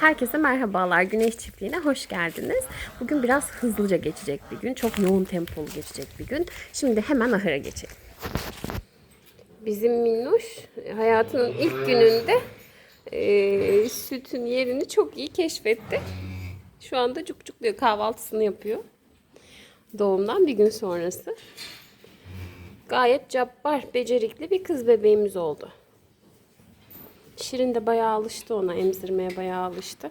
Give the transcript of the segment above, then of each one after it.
Herkese merhabalar. Güneş Çiftliği'ne hoş geldiniz. Bugün biraz hızlıca geçecek bir gün. Çok yoğun tempolu geçecek bir gün. Şimdi hemen ahıra geçelim. Bizim Minnoş hayatının ilk gününde eee, sütün yerini çok iyi keşfetti. Şu anda cuk cukluyor kahvaltısını yapıyor. Doğumdan bir gün sonrası. Gayet cabbar, becerikli bir kız bebeğimiz oldu. Şirin de bayağı alıştı ona, emzirmeye bayağı alıştı.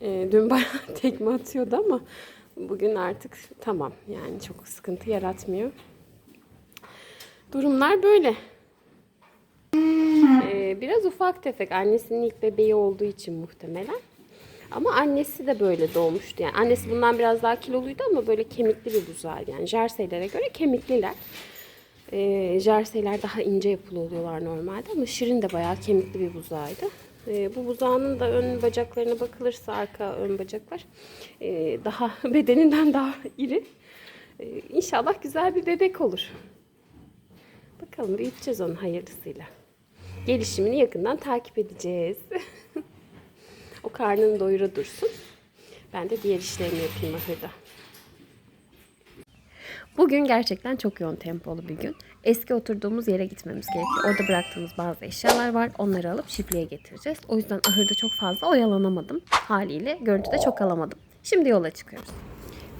Ee, dün bayağı tekme atıyordu ama bugün artık tamam yani çok sıkıntı yaratmıyor. Durumlar böyle. Ee, biraz ufak tefek annesinin ilk bebeği olduğu için muhtemelen. Ama annesi de böyle doğmuştu. Yani annesi bundan biraz daha kiloluydu ama böyle kemikli bir buzağı. Yani jerseylere göre kemikliler. E, jerseyler daha ince yapılı oluyorlar normalde ama Şirin de bayağı kemikli bir buzağıydı. E, bu buzağının da ön bacaklarına bakılırsa arka ön bacaklar e, daha bedeninden daha iri. E, inşallah güzel bir bebek olur. Bakalım büyüteceğiz onu hayırlısıyla. Gelişimini yakından takip edeceğiz. o karnını doyura dursun. Ben de diğer işlerimi yapayım ahırda. Bugün gerçekten çok yoğun tempolu bir gün. Eski oturduğumuz yere gitmemiz gerekiyor. Orada bıraktığımız bazı eşyalar var. Onları alıp çiftliğe getireceğiz. O yüzden ahırda çok fazla oyalanamadım. Haliyle görüntüde çok alamadım. Şimdi yola çıkıyoruz.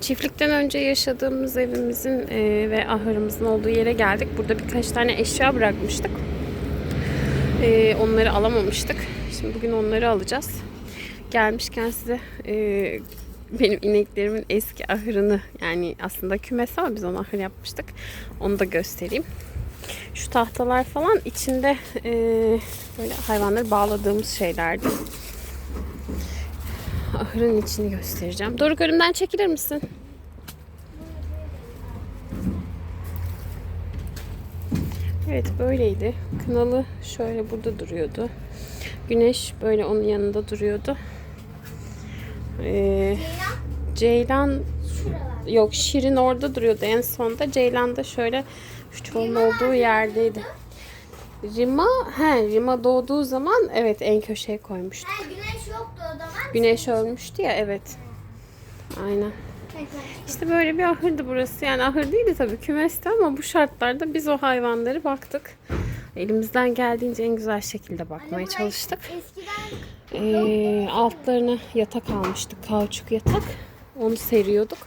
Çiftlikten önce yaşadığımız evimizin e, ve ahırımızın olduğu yere geldik. Burada birkaç tane eşya bırakmıştık. E, onları alamamıştık. Şimdi bugün onları alacağız. Gelmişken size e, benim ineklerimin eski ahırını yani aslında kümes ama biz onu ahır yapmıştık. Onu da göstereyim. Şu tahtalar falan içinde e, böyle hayvanları bağladığımız şeylerdi. Ahırın içini göstereceğim. Doruk önümden çekilir misin? Evet böyleydi. Kınalı şöyle burada duruyordu. Güneş böyle onun yanında duruyordu. Ee, Ceylan yok Şirin orada duruyordu en sonda. Ceylan da şöyle şu çuvalın olduğu yerdeydi. Rima, he Rima doğduğu zaman evet en köşeye koymuştu. Ha, güneş yoktu o zaman. Güneş ölmüştü ya evet. Aynen. İşte böyle bir ahırdı burası. Yani ahır değildi tabii kümesti ama bu şartlarda biz o hayvanları baktık. Elimizden geldiğince en güzel şekilde bakmaya çalıştık. Eskiden Ee, altlarına yatak almıştık. Kauçuk yatak. Onu seriyorduk.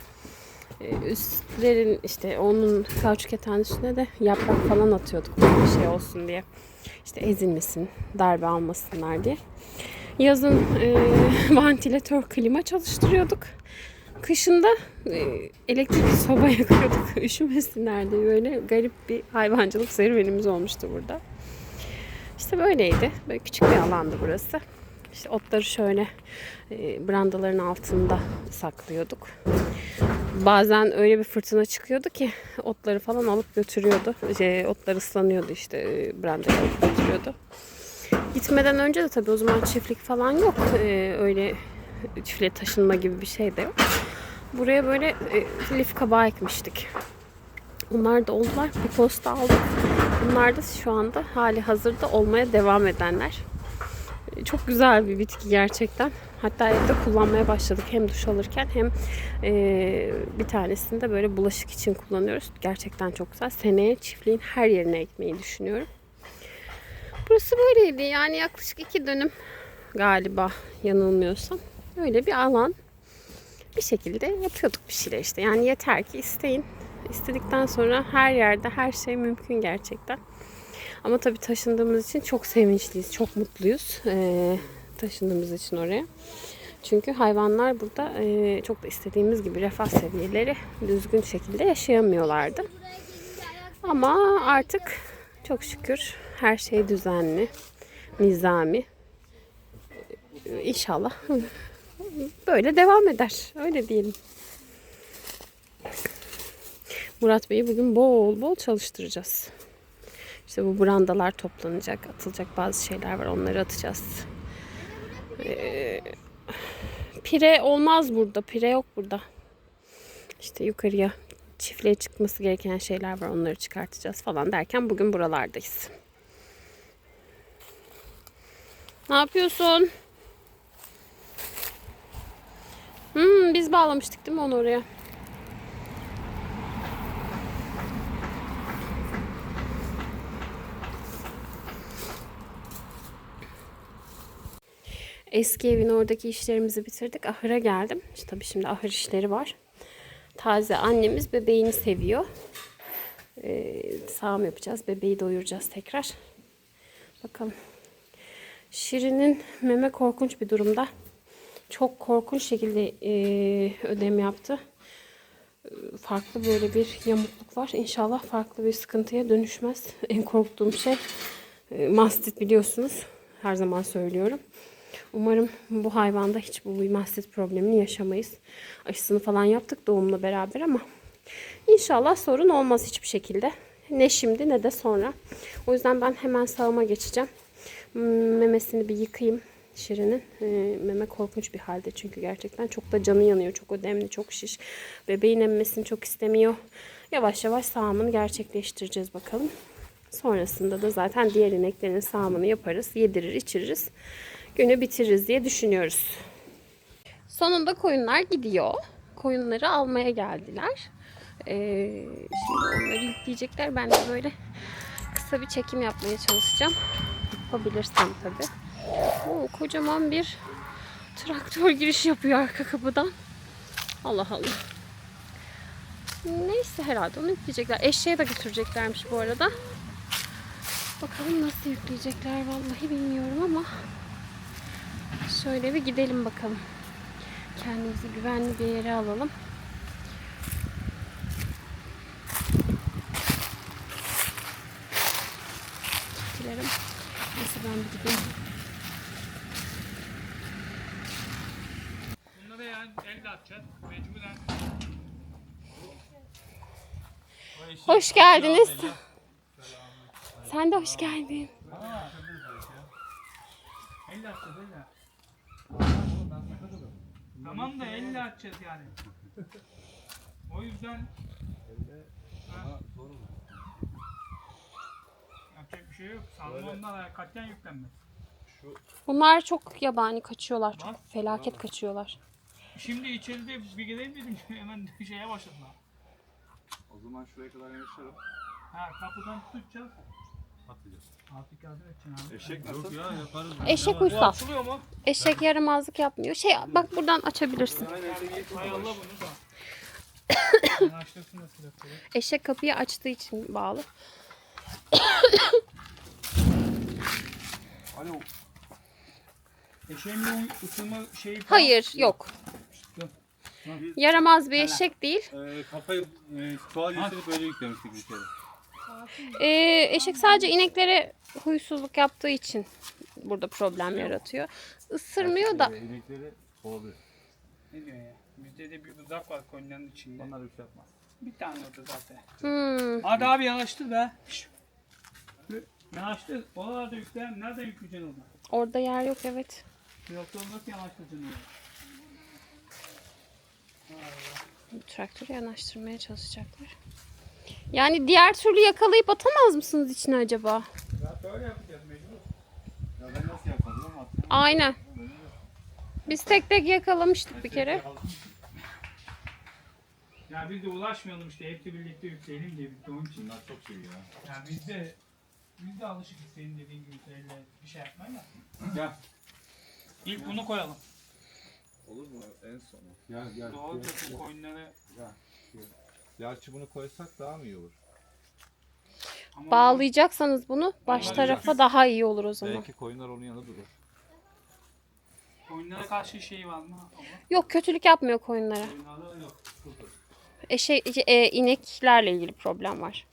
Ee, üstlerin işte onun kauçuk yatağın üstüne de yaprak falan atıyorduk. Bir şey olsun diye. İşte ezilmesin, darbe almasınlar diye. Yazın e, vantilatör klima çalıştırıyorduk. Kışında e, elektrikli soba yakıyorduk. Üşümesinler diye böyle garip bir hayvancılık serüvenimiz olmuştu burada. İşte böyleydi. Böyle küçük bir alandı burası. İşte otları şöyle e, brandaların altında saklıyorduk. Bazen öyle bir fırtına çıkıyordu ki otları falan alıp götürüyordu. Şey, otlar ıslanıyordu işte e, brandayı alıp götürüyordu. Gitmeden önce de tabii o zaman çiftlik falan yok. E, öyle çiftliğe taşınma gibi bir şey de yok. Buraya böyle e, lif kabağı ekmiştik. Onlar da oldular. Bir posta aldık. Bunlar da şu anda hali hazırda olmaya devam edenler. Çok güzel bir bitki gerçekten. Hatta evde kullanmaya başladık. Hem duş alırken hem e, bir tanesini de böyle bulaşık için kullanıyoruz. Gerçekten çok güzel. Seneye çiftliğin her yerine ekmeyi düşünüyorum. Burası böyleydi. Yani yaklaşık iki dönüm galiba yanılmıyorsam. Öyle bir alan. Bir şekilde yapıyorduk bir şeyler işte. Yani yeter ki isteyin. İstedikten sonra her yerde her şey mümkün gerçekten. Ama tabii taşındığımız için çok sevinçliyiz, çok mutluyuz. Ee, taşındığımız için oraya. Çünkü hayvanlar burada e, çok da istediğimiz gibi refah seviyeleri düzgün şekilde yaşayamıyorlardı. Ama artık çok şükür her şey düzenli, nizami. İnşallah böyle devam eder. Öyle diyelim. Murat Bey'i bugün bol bol çalıştıracağız. İşte bu brandalar toplanacak, atılacak bazı şeyler var. Onları atacağız. Ee, pire olmaz burada. Pire yok burada. İşte yukarıya çiftliğe çıkması gereken şeyler var. Onları çıkartacağız falan derken bugün buralardayız. Ne yapıyorsun? Hmm, biz bağlamıştık değil mi onu oraya? Eski evin oradaki işlerimizi bitirdik. Ahıra geldim. İşte tabii şimdi ahır işleri var. Taze annemiz bebeğini seviyor. Ee, sağım yapacağız. Bebeği doyuracağız tekrar. Bakalım. Şirin'in meme korkunç bir durumda. Çok korkunç şekilde e, ödem yaptı. E, Farklı böyle bir yamukluk var. İnşallah farklı bir sıkıntıya dönüşmez. En korktuğum şey e, mastit biliyorsunuz. Her zaman söylüyorum. Umarım bu hayvanda hiç bu mastit problemini yaşamayız. Aşısını falan yaptık doğumla beraber ama inşallah sorun olmaz hiçbir şekilde. Ne şimdi ne de sonra. O yüzden ben hemen sağıma geçeceğim. Hmm, Memesini bir yıkayayım Şirin'in. Ee, meme korkunç bir halde çünkü gerçekten çok da canı yanıyor. Çok ödemli, çok şiş. Bebeğin emmesini çok istemiyor. Yavaş yavaş sağımını gerçekleştireceğiz bakalım. Sonrasında da zaten diğer ineklerin sağımını yaparız. Yedirir, içiririz. Günü bitiririz diye düşünüyoruz. Sonunda koyunlar gidiyor. Koyunları almaya geldiler. Ee, şimdi onları yükleyecekler. Ben de böyle kısa bir çekim yapmaya çalışacağım. Yapabilirsem tabii. Oo, kocaman bir traktör giriş yapıyor arka kapıdan. Allah Allah. Neyse herhalde onu yükleyecekler. Eşeğe de götüreceklermiş bu arada. Bakalım nasıl yükleyecekler vallahi bilmiyorum ama şöyle bir gidelim bakalım. Kendimizi güvenli bir yere alalım. Dilerim. Neyse ben bir gideyim. Bunları yani elde atacağız. Mecburen. Hoş geldiniz. Sen de hoş geldin. Elle atacağız elle. Tamam da elle atacağız yani. O yüzden Ha. Yapacak bir şey yok. Salmonlar katlen yüklenmez. Bunlar çok yabani kaçıyorlar. Çok felaket kaçıyorlar. Şimdi içeride bir gidelim dedim hemen şeye başladılar. O zaman şuraya kadar yaşarım. Ha kapıdan tutacağız. Atacağız. Artık yardım edeceksin abi. Eşek nasıl? ya yaparız. Eşek Bu uysal. açılıyor mu? Eşek yaramazlık yapmıyor. Şey bak buradan açabilirsin. Hay Allah bunu da. Açtırsın da silahları. Eşek kapıyı açtığı için bağlı. Alo. Eşeğin bir ısınma şeyi falan- Hayır yok. Yaramaz bir eşek değil. Ee, kafayı e, tuval getirip böyle yüklemiştik bir kere. Ee, eşek sadece ineklere huysuzluk yaptığı için burada problem yaratıyor. Isırmıyor da Ee, inekleri kovalıyor. Ne diyor ya? Bizde de bir uzak var Konya'nın içinde. Onlar bir şey yapmaz. Bir tane orada zaten. hmm, Hadi abi yanaştır be. Şşş. Yanaştır. Oralarda yükleyen nerede yükleyeceksin orada? orada yer yok evet. Yoksa nasıl yanaştıracaksın orada? Traktörü yanaştırmaya çalışacaklar. Yani diğer türlü yakalayıp atamaz mısınız içine acaba? Ya böyle yapacağız mecbur. Ya ben nasıl ama Aynen. Biz tek tek yakalamıştık bir kere. Ya biz de ulaşmayalım işte hepsi birlikte yükleyelim diye bir onun için. Bunlar çok şey ya. Ya biz de biz de alışık senin dediğin gibi elle bir şey yapmaya ya. Gel. İlk bunu koyalım. Olur mu en sonu? Ya, ya, Doğal takım koyunları Gerçi bunu koysak daha mı iyi olur? ama Bağlayacaksanız bunu baş tarafa daha iyi olur o zaman. Belki koyunlar onun yanında durur. koyunlara karşı şey var mı? Ama Yok kötülük yapmıyor koyunlara. koyunlarda yok. Eşek, e, ineklerle ilgili problem var.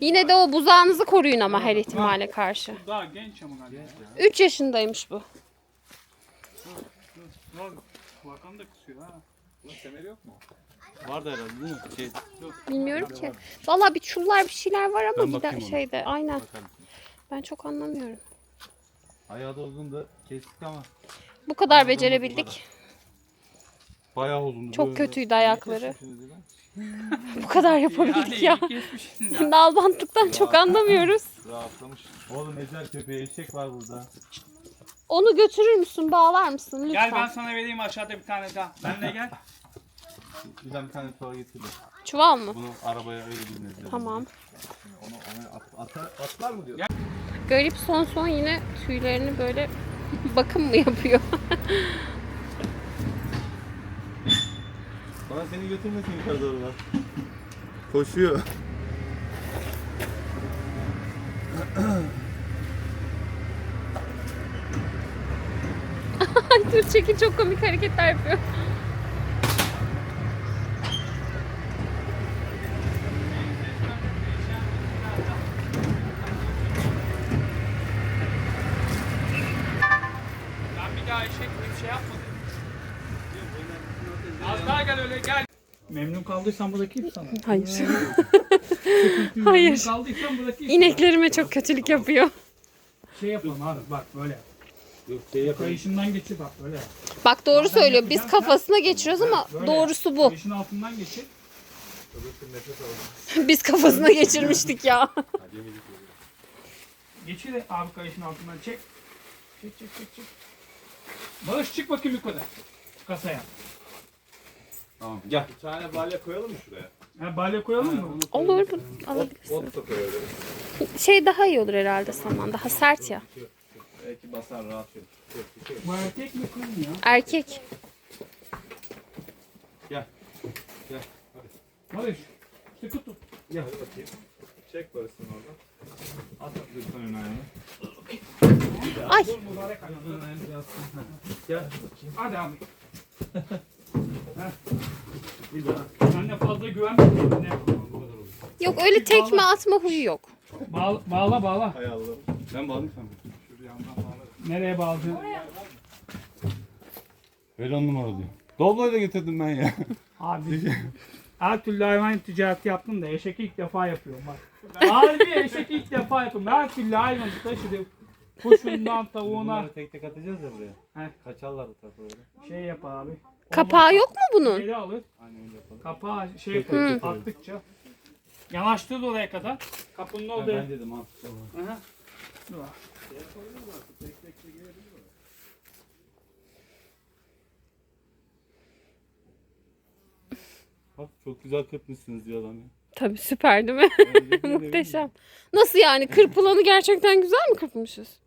Yine de o buzağınızı koruyun ama her ihtimale karşı. Daha genç ama galiba. 3 yaşındaymış bu. Var. Bakan da kısıyor ha. Bunun temeli yok mu? Vardı herhalde değil mi? Şey, Bilmiyorum ki. Valla bir çullar bir şeyler var ama Ben gider bakayım ona. şeyde. Aynen. bakar mısın? Ben çok anlamıyorum. Ayağı da uzun da kestik ama Bu kadar becerebildik. bayağı uzun. Çok kötüydü ayakları. Bu kadar yapabildik ya. Nalbantlıktan çok anlamıyoruz. Rahatlamış. Oğlum ezel köpeği eşek var burada. Onu götürür müsün? Bağlar mısın lütfen? Gel ben sana vereyim aşağıda bir tane daha. Benle gel. Bizden bir tane tuvalet getir de. Çuval mı? Bunu arabaya öyle bindireceğiz. Tamam. Onu, onu at, atar, atlar mı diyor? Garip son son yine tüylerini böyle bakım mı yapıyor? Bana seni götürmesin yukarı doğru lan. Koşuyor. Ay dur çekin çok komik hareketler yapıyor. Ben bir daha eşek gibi bir şey yapmadım. Az daha gel öyle gel. Memnun kaldıysan bırakayım sana. Hayır. Memnun Hayır. kaldıysan bırakayım. İneklerime çok kötülük yapıyor. Şey yapalım abi bak böyle. Yok şey yapayım. Kayışından geçir bak böyle. Bak doğru söylüyor. Biz kafasına geçiriyoruz ama Böyle. doğrusu bu. Kayışın altından geçir. nefes alalım. Biz kafasına geçirmiştik ya. Geçir abi kayışın altından çek. Çek çek çek çek. Bağış çık bakayım yukarı. Kasaya. Tamam gel. Bir tane balya koyalım mı şuraya? Ha, balya koyalım mı? Olur bu alabilirsin. Ot da koyalım. Şey daha iyi olur herhalde saman. Daha sert ya. Belki basar rahat şey. Bu erkek mi kız mı ya? Erkek. Gel. Barış. Sıkı tut. Gel hadi bakayım. Çek barısını oradan. At lütfen ön ayağını. Ay. Gel. Hadi abi. Bir daha. Sen de fazla güvenmiyorum. Ne? yok öyle tekme atma huyu yok. Bağla, bağla bağla. Hay Allah'ım. Ben bağlayayım sana. Şuraya yandan bağlarım. Nereye bağlayacaksın? Ver on numara diyor. Doblo'yu da getirdim ben ya. Abi her türlü hayvan ticareti yaptım da eşek ilk defa yapıyorum bak. Harbi eşek ilk defa yapıyorum. Her türlü hayvanı taşıdım. Kuşundan tavuğuna Bunları tek tek atacağız ya buraya. He. Kaçarlar bu tarafa böyle. şey yap abi. Kapağı yok mu bunun? Geri alır. Kapağı şey. Attıkça. Yanaştır oraya kadar. Kapının orada. ben dedim al. Aha. Dur. Bak çok güzel kırpmışsınız diyor adam ya. Tabii süper değil mi? Muhteşem. Nasıl yani? Kırpılanı gerçekten güzel mi kırpmışız?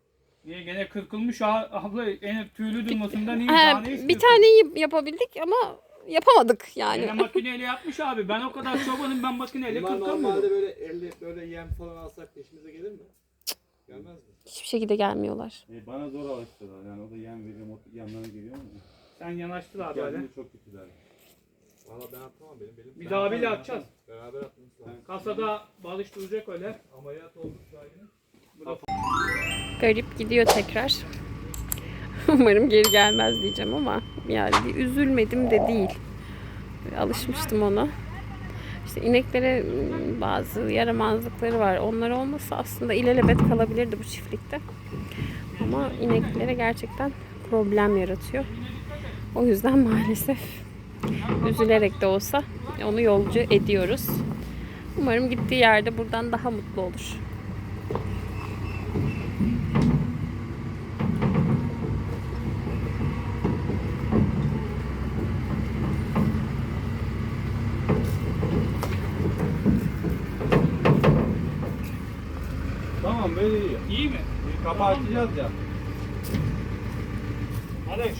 Niye gene kırkılmış abla en tüylü durmasından iyi He, daha ne bir taneyi yapabildik ama yapamadık Gene yani. makineyle yapmış abi. Ben o kadar çobanım ben makineyle Bunlar normalde kırkamıyorum. böyle elle böyle yem falan alsak peşimize gelir mi? Gelmez mi? Hiçbir şekilde gelmiyorlar. E, bana zor alıştılar. Yani o da yem veriyor, o yanlarına geliyor ama. Sen yanaştır abi öyle. Geldiğinde çok kötüler. Valla ben atamam benim benim. Bir daha bile atacağız. Beraber atmamız lazım. Kasada balış duracak öyle. Ameliyat olduk sahibine. Garip gidiyor tekrar. Umarım geri gelmez diyeceğim ama yani bir üzülmedim de değil. Alışmıştım ona. İşte ineklere bazı yaramazlıkları var. Onlar olmasa aslında ilelebet kalabilirdi bu çiftlikte. Ama ineklere gerçekten problem yaratıyor. O yüzden maalesef üzülerek de olsa onu yolcu ediyoruz. Umarım gittiği yerde buradan daha mutlu olur. Tamam böyle iyi. İyi mi? Kapağı açacağız ya. Hadi.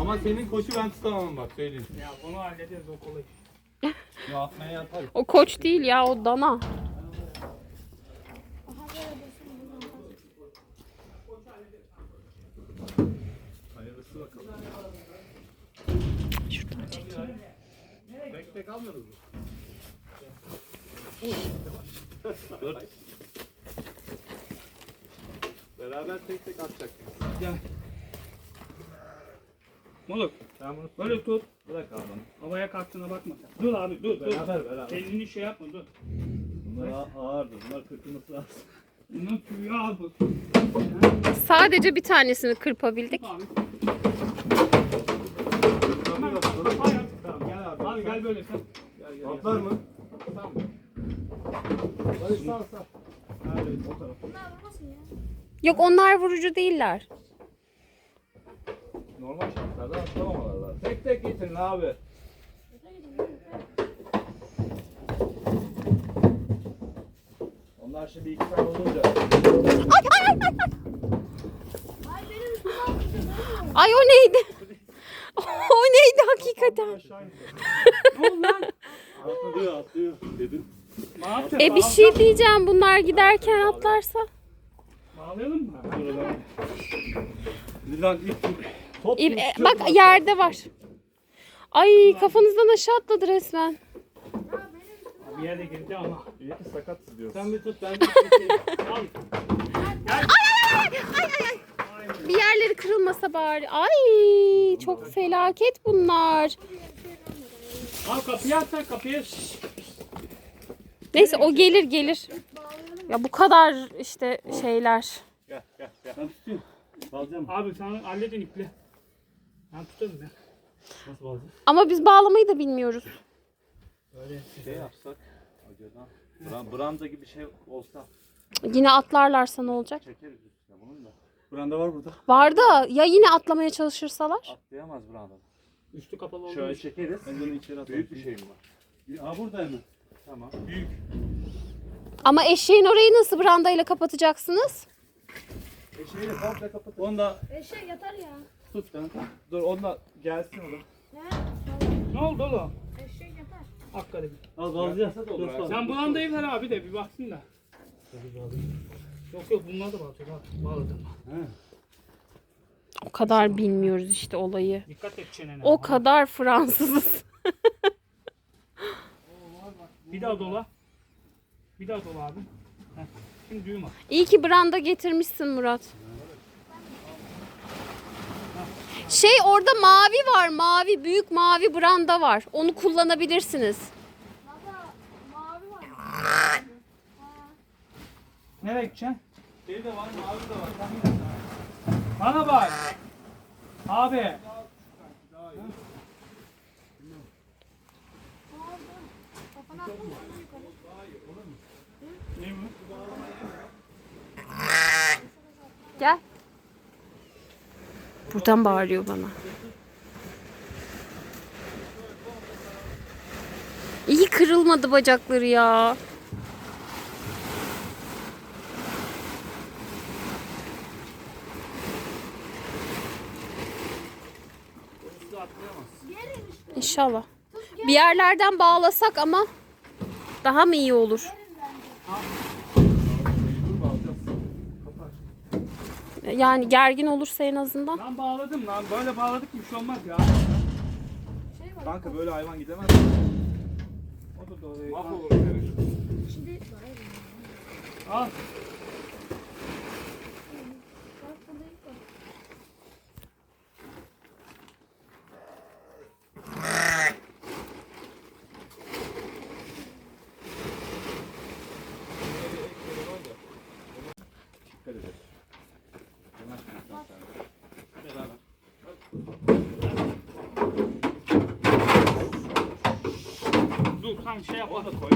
Ama senin koşu ben tutamam bak söyleyeyim. Ya bunu hallederiz o kolay. Ya atmaya yaparız. O koç değil ya o dana. Hayırlısı bakalım. Şuradan çekeyim. Tek tek almıyoruz mu? Beraber tek tek atacaksınız. Moruk Sen bunu böyle tut. bırak abi. Havaya kalktığına bakma sen. Dur abi dur dur. Beraber beraber. Elini şey yapma dur. Bunlar ağ- ağırdır. Bunlar kırpılması lazım. Bunun tüyü al bu. Sadece bir tanesini kırpabildik. Abi. Tamam, Hayır. Tamam gel abi. Abi gel böyle sen. Gel, gel, Atlar mı? Tamam. Barış sağ sağ. Evet o tarafa. Bunlar olmasın ya. Yok onlar vurucu değiller. Normal şartlarda atlamamalar lazım. Tek tek getirin abi. Onlar şimdi iki tane olunca. Ay o neydi? o neydi hakikaten? Atlıyor atlıyor dedim. Ne yapacağız? E bir şey diyeceğim bunlar giderken atlarsa. Bağlayalım mı? Lan ilk top İp- e, bak yerde var. Ay kafanızdan aşağı atladı resmen. Bir yere girdi ama. İyi ki sakatsız diyorsun. sen bir tut ben bir tutayım. Al. Bir yerleri kırılmasa bari. Ay çok felaket bunlar. Al kapıyı at sen kapıyı. Neyse o gelir gelir. Ya bu kadar işte şeyler. Gel gel gel. Ben tutayım. Bağlayacağım. Abi sen halledin iple. Ben tutarım ya. Nasıl bağlayacağım? Ama biz bağlamayı da bilmiyoruz. Böyle. Şey yapsak. Acaba. Bran, branda gibi şey olsa Yine atlarlarsa ne olacak? çekeriz üstüne bunun da. Branda var burada. Var da ya yine atlamaya çalışırsalar? Atlayamaz branda. Üstü kapalı olduğu Şöyle için. çekeriz. Ben bunu içeri atalım. Büyük bir şey mi var? Aa burada mı? Tamam. Büyük. Ama eşeğin orayı nasıl brandayla kapatacaksınız? E şeyi de komple kapat. Onu da Eşek yatar ya. tut ben. Dur onunla gelsin oğlum. Ne oldu oğlum? Eşek yatar. Hakikaten. Al bağlayacağız. da olur abi. Sen bulandayı ver abi de bir baksın da. Yok yok bunlar da bağlayacak abi. Bağladım. He. O kadar bilmiyoruz işte olayı. Dikkat et çenene. O kadar Fransızız. Bir daha dola. Bir daha dola abi. Heh. Şimdi düğüm at. İyi ki branda getirmişsin Murat. Şey orada mavi var mavi büyük mavi branda var. Onu kullanabilirsiniz. Baba mavi var. Nereye gideceksin? De var, mavi de var. Bana bak. Abi. Kafana attın mı? yukarı. Ne bu? Gel. Buradan bağırıyor bana. İyi kırılmadı bacakları ya. İnşallah. Bir yerlerden bağlasak ama daha mı iyi olur? Yani gergin olursa en azından. Lan bağladım lan. Böyle bağladık ki bir şey olmaz ya. Kanka böyle hayvan gidemez. O da doğru. Mahvolur. Şimdi Al. Dur tam şey yap. Onu da koy.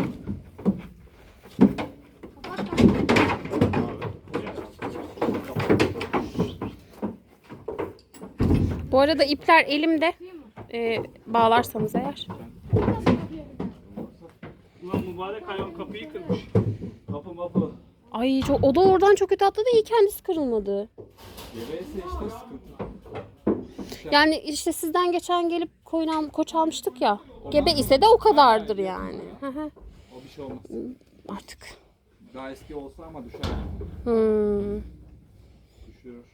Bu arada ipler elimde. Ee, bağlarsanız eğer. Ulan mübarek hayvan kapıyı kırmış. Kapı mapı. Ay çok, o da oradan çok kötü atladı. İyi kendisi kırılmadı. Gebeyse işte sıkıntı. Yani işte sizden geçen gelip koyun al, koç almıştık ya. Gebe ise de o kadardır yani. Hı hı. O bir şey olmaz. Artık. Daha eski olsa ama düşer. Hmm. Düşüyor.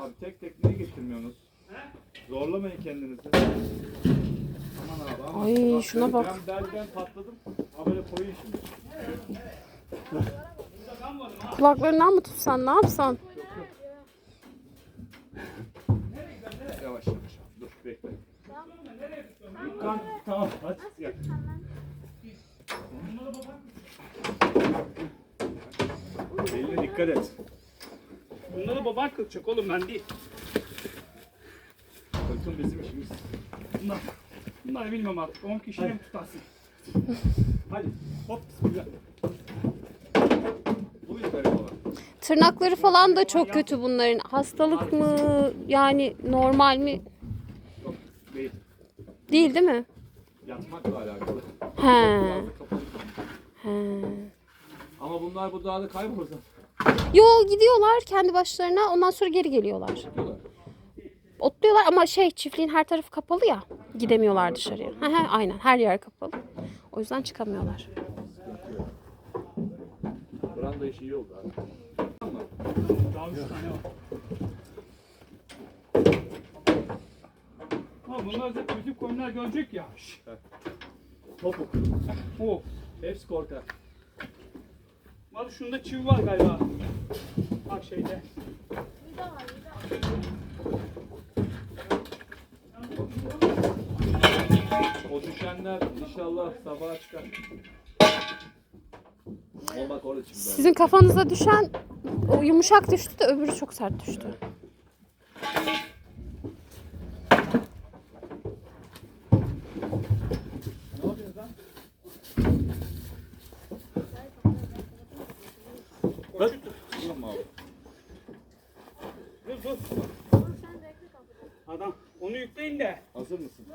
Abi tek tek niye getirmiyorsunuz? Zorlamayın kendinizi. Aman abi ama Ay, kulakları- şuna bak. Ben delden patladım. Ha böyle koyun şimdi. Kulaklarından mı tutsan ne yapsan? Yavaş yavaş. Dur bekle. Kan tamam aç. Gel. Eline dikkat et. Bunları baban kıracak oğlum ben değil. Bakın bizim işimiz. Bunlar. Bunları bilmem artık. 10 kişiyle mi tutarsın? Hadi. Hop bismillah. Tırnakları falan da çok kötü bunların. Hastalık mı yani normal mi? Değil. Değil mi? Yatmakla alakalı. He. He. Ama bunlar bu dağda kaybolursa Yo gidiyorlar kendi başlarına ondan sonra geri geliyorlar. Otluyorlar ama şey çiftliğin her tarafı kapalı ya. Gidemiyorlar dışarıya. He he aynen her yer kapalı. O yüzden çıkamıyorlar. Buranın da işi iyi oldu abi. Daha üç tane var. Bunlar zaten bütün koyunlar görecek ya. Şş. Topuk. Oh. Hepsi korkar. Hadi şunda çivi var galiba. Bak şeyde. O düşenler inşallah sabaha çıkar. Orada. Sizin kafanıza düşen o yumuşak düştü de öbürü çok sert düştü. Tamam abi. Dur dur. Adam onu yükleyin de. Hazır mısın?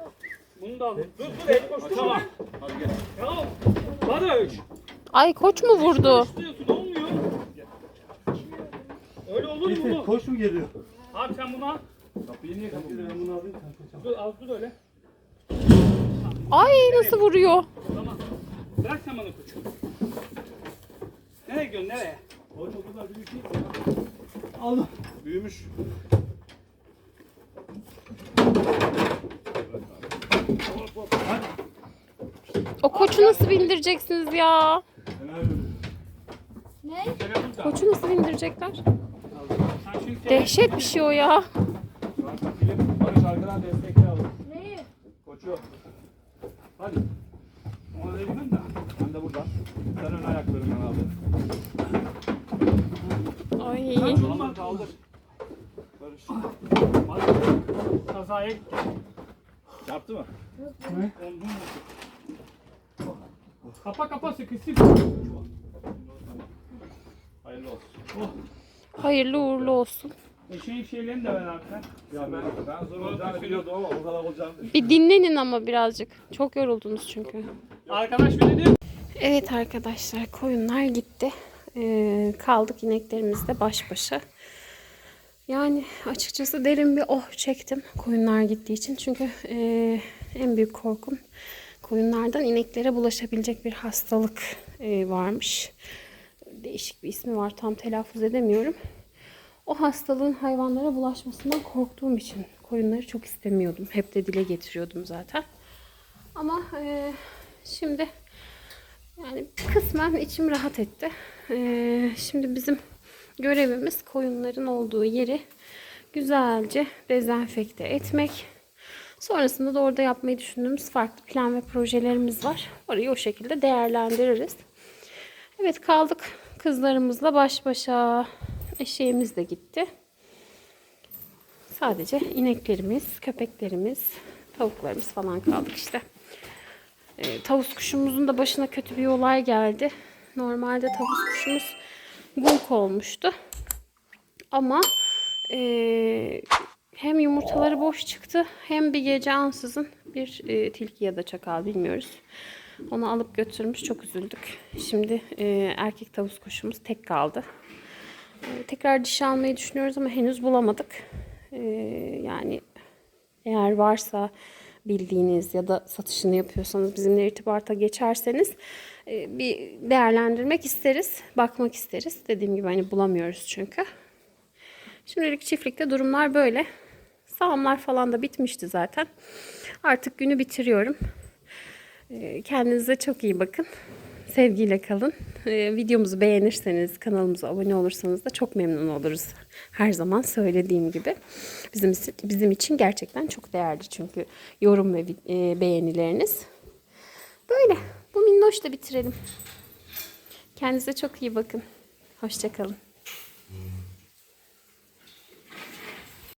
Bunu da alın. Dur dur el koş. Tamam. Hadi gel. Ya bana üç. Ay koç mu vurdu? Üstlüyorsun olmuyor. Öyle olur mu bu? Koş mu geliyor? Abi sen bunu al. Kapıyı niye kapatıyorsun? Ben bunu alayım. Dur al dur öyle. Ay nasıl vuruyor? Tamam. Bırak sen bana koçu. Nereye gidiyorsun nereye? O çok kadar büyük değil. Aldım. Büyümüş. O koçu nasıl bindireceksiniz ya? Ne? Koçu nasıl telefon- Dehşet bir şey o ya. Şu an film Barış arkadan destekli alın. Neyi? Koçu. Hadi. Ona da bilmem de. Ben de buradan. Sen ön ayaklarından al. Ay. Olmaz. Kaldır. Barış. Hadi. Kazaya gitti. Çarptı mı? Ondan Kapa kapa sıkışsın. Hayırlı olsun. Hayırlı uğurlu olsun. Eşeğin şeylerini de ver abi sen. Ya ben, ben zor olacağını biliyordum ama o kadar olacağını. Bir dinlenin ama birazcık. Çok yoruldunuz çünkü. Arkadaş bir de diyor. Evet arkadaşlar koyunlar gitti. Ee, kaldık ineklerimizle baş başa. Yani açıkçası derin bir oh çektim koyunlar gittiği için. Çünkü ee, en büyük korkum koyunlardan ineklere bulaşabilecek bir hastalık ee, varmış. Değişik bir ismi var tam telaffuz edemiyorum. O hastalığın hayvanlara bulaşmasından korktuğum için koyunları çok istemiyordum. Hep de dile getiriyordum zaten. Ama ee, şimdi yani kısmen içim rahat etti. Ee, şimdi bizim görevimiz koyunların olduğu yeri güzelce dezenfekte etmek. Sonrasında da orada yapmayı düşündüğümüz farklı plan ve projelerimiz var. Orayı o şekilde değerlendiririz. Evet kaldık kızlarımızla baş başa. Eşeğimiz de gitti. Sadece ineklerimiz, köpeklerimiz, tavuklarımız falan kaldık işte. E, tavus kuşumuzun da başına kötü bir olay geldi. Normalde tavus kuşumuz gunk olmuştu. Ama e, hem yumurtaları boş çıktı hem bir gece ansızın bir e, tilki ya da çakal bilmiyoruz. Onu alıp götürmüş çok üzüldük. Şimdi e, erkek tavus kuşumuz tek kaldı. E, tekrar dişi almayı düşünüyoruz ama henüz bulamadık. E, yani eğer varsa bildiğiniz ya da satışını yapıyorsanız bizimle irtibata geçerseniz e, bir değerlendirmek isteriz, bakmak isteriz. Dediğim gibi hani bulamıyoruz çünkü. Şimdilik çiftlikte durumlar böyle. Sağımlar falan da bitmişti zaten. Artık günü bitiriyorum. E, Kendinize çok iyi bakın. Sevgiyle kalın. E, Videomuzu beğenirseniz, kanalımıza abone olursanız da çok memnun oluruz. Her zaman söylediğim gibi. Bizim bizim için gerçekten çok değerli çünkü yorum ve e, beğenileriniz. Böyle. Bu minnoş da bitirelim. Kendinize çok iyi bakın. Hoşçakalın.